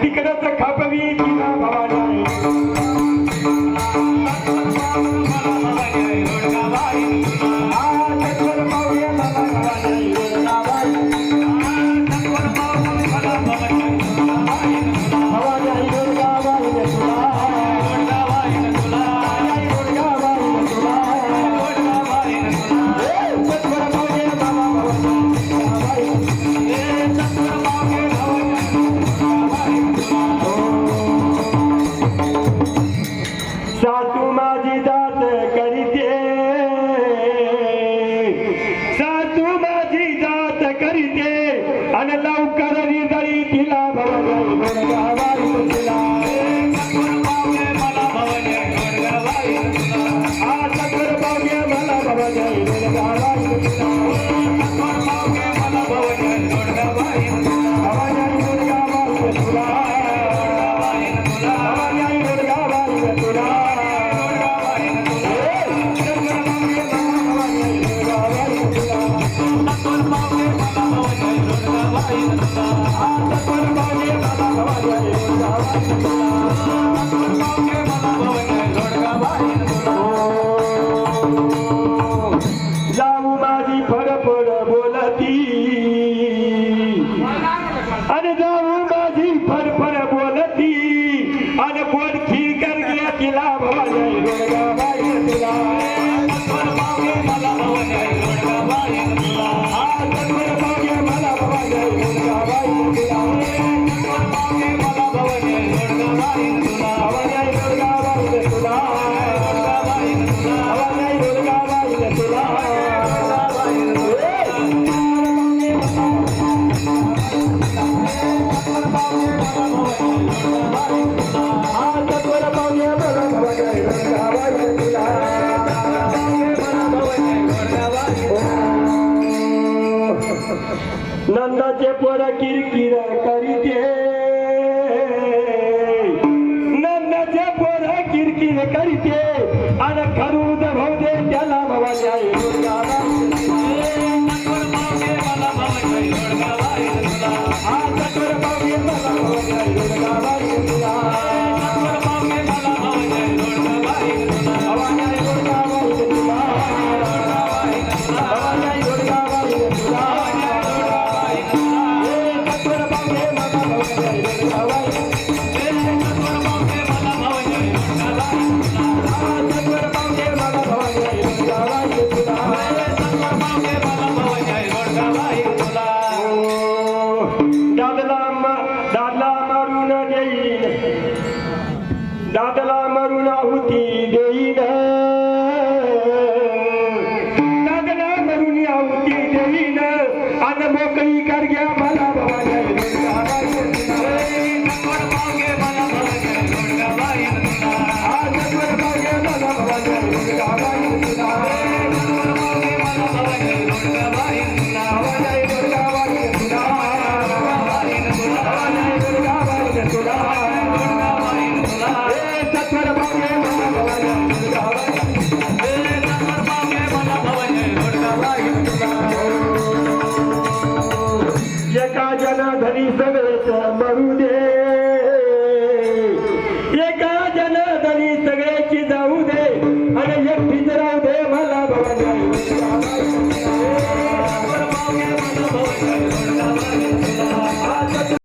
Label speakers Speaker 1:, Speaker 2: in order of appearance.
Speaker 1: Ti que no te escape, han al पर पड़ बोलती. नंदाचे पोरा किरकिरा करीते रीते आणि खरू दे त्याला भवा न्याय. દાદલા મારું ના જઈને દાદલા મારું ના एका जनाधनी सगळेच मरू दे. एका जनाधनी सगळ्याची जाऊ दे. आणि एकटीच राहू दे मला भवन